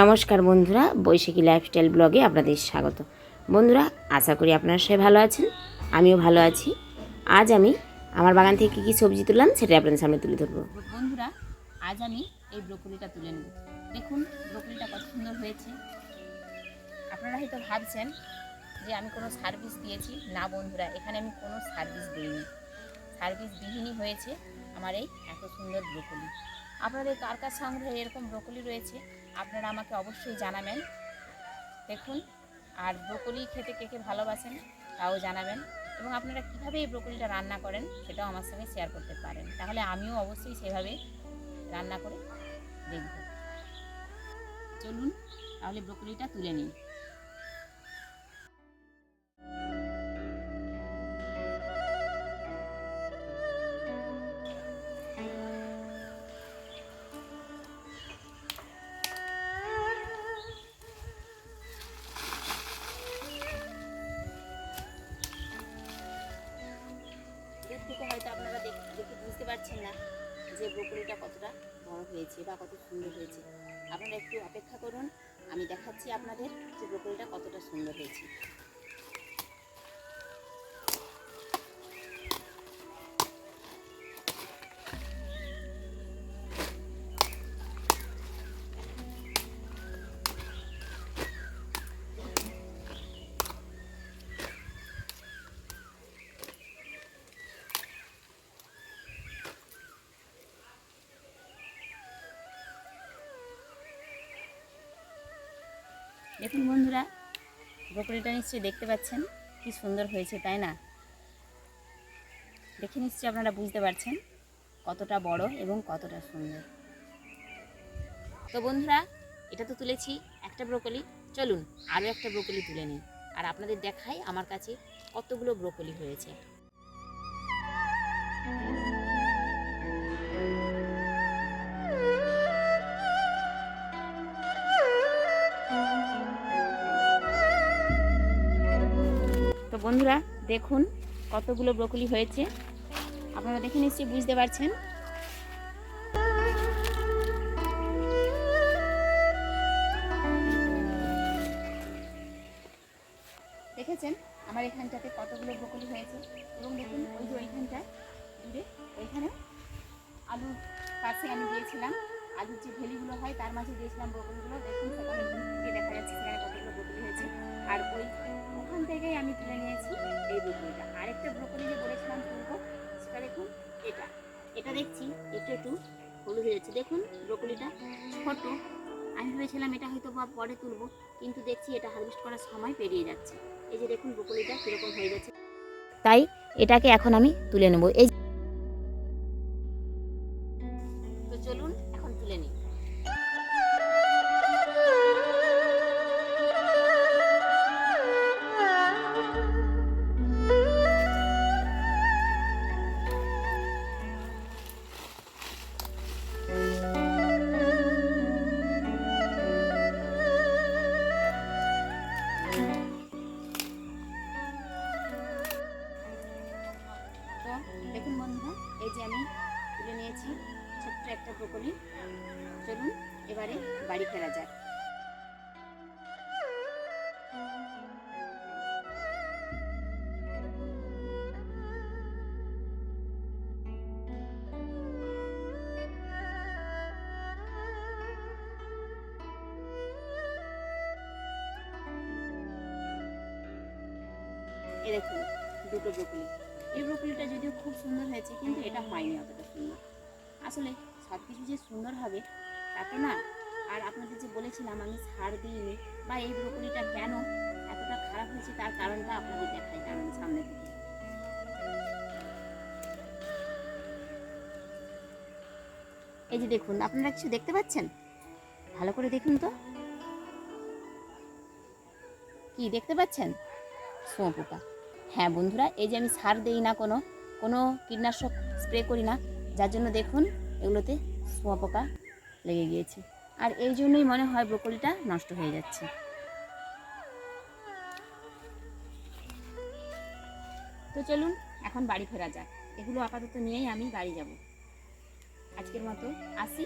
নমস্কার বন্ধুরা, বৈশাখী লাইফস্টাইল ব্লগে আপনাদের স্বাগত। বন্ধুরা, আশা করি আপনারা সবাই ভালো আছেন, আমিও ভালো আছি। আজ আমি আমার বাগান থেকে কী কী সবজি তুললাম সেটা আপনাদের সামনে তুলে ধরবো। বন্ধুরা, আজ আমি এই ব্রোকলিটা তুলে নেব। দেখুন, ব্রোকলিটা কত সুন্দর হয়েছে। আপনারা হয়তো ভাবছেন যে আমি কোনো সার্ভিস দিয়েছি। না বন্ধুরা, এখানে আমি কোনো সার্ভিস দিইনি। সার্ভিস বিহীনই হয়েছে আমার এই এত সুন্দর ব্রোকলি। আপনাদের কার কার সংগ্রহে এরকম ব্রোকলি রয়েছে? আপনারা আমাকে অবশ্যই জানাবেন। দেখুন, আর ব্রোকলি খেতে কে কে ভালোবাসেন, তাও জানাবেন। এবং আপনারা কীভাবে এই ব্রোকলিটা রান্না করেন, সেটাও আমার সঙ্গে শেয়ার করতে পারেন। তাহলে আমিও অবশ্যই সেভাবে রান্না করে দেখব। চলুন, তাহলে ব্রোকলিটা তুলে নিই। পারছেন না যে ব্রোকলিটা কতটা বড় হয়েছে বা কত সুন্দর হয়েছে। আপনারা একটু অপেক্ষা করুন, আমি দেখাচ্ছি আপনাদের যে ব্রোকলিটা কতটা সুন্দর হয়েছে। দেখুন বন্ধুরা ব্রোকলিটা নিশ্চয়ই দেখতে পাচ্ছেন, কি সুন্দর হয়েছে, তাই না? দেখে নিশ্চয়ই আপনারা বুঝতে পারছেন কতটা বড় এবং কতটা সুন্দর। তো বন্ধুরা, এটা তো তুলেছি একটা ব্রোকলি। চলুন, আরও একটা ব্রোকলি তুলে নিই। আর আপনাদের দেখাই আমার কাছে কতগুলো ব্রোকলি হয়েছে। তো বন্ধুরা, দেখুন কতগুলো ব্রোকলি হয়েছে। আপনারা দেখে নিশ্চয়ই বুঝতে পারছেন। দেখেছেন আমার এখানটাতে কতগুলো ব্রোকলি হয়েছে? এবং দেখুন ওই যে ওইখানটায় দূরে ওইখানে আলুর পাশে আমি দিয়েছিলাম আলুর যে ভেলিগুলো হয়, তার মাঝে দিয়েছিলাম ব্রোকলিগুলো। দেখুন সেখানে দেখা যাচ্ছে সেখানে কতগুলো ব্রোকলি হয়েছে। আর ওই ওখান থেকেই আমি তুলে ব্রোকলিটা আরেকটা ব্রোকলি যে বলেছিলাম তুলবো সেটা দেখুন, এটা। এটা দেখছি একটু একটু হলুদ হয়ে যাচ্ছে। দেখুন ব্রোকলিটা, ছোট। আমি ভেবেছিলাম এটা হয়তো বা পরে তুলবো, কিন্তু দেখছি এটা হারভেস্ট করার সময় পেরিয়ে যাচ্ছে। এই যে দেখুন ব্রোকলিটা কীরকম হয়ে যাচ্ছে। তাই এটাকে এখন আমি তুলে নেব। এই দেখুন বন্ধুরা, এই যে আমি তুলে নিয়েছি ছোট্ট একটা ব্রোকলি। চলুন এবারে বাড়ি ফেরা যাক। এ দেখুন, দুটো ব্রোকলি। সুন্দর হয়েছে, কিন্তু এটা হয়নি অতটা সুন্দর। আসলে সব কিছু যে সুন্দর হবে, তা তো না। আর আপনাদের যে বলেছিলাম, আমি সার দিইনি, বা এই ব্রোকলিটা কেন এতটা খারাপ হয়েছে, তার কারণটা আপনাদের দেখাই কারণ সামনে থেকে এই যে দেখুন, আপনারা কিছু দেখতে পাচ্ছেন? ভালো করে দেখুন তো। কি, দেখতে পাচ্ছেন? শুঁয়োপোকা হ্যাঁ বন্ধুরা, এই যে আমি সার দেই না কোনো কোনো কীটনাশক স্প্রে করি না, যার জন্য দেখুন এগুলোতে শুঁয়োপোকা লেগে গিয়েছে। আর এই জন্যই মনে হয় ব্রোকলিটা নষ্ট হয়ে যাচ্ছে। তো চলুন এখন বাড়ি ফেরা যাক। এগুলো আপাতত নিয়েই আমি বাড়ি যাব। আজকের মতো, আসি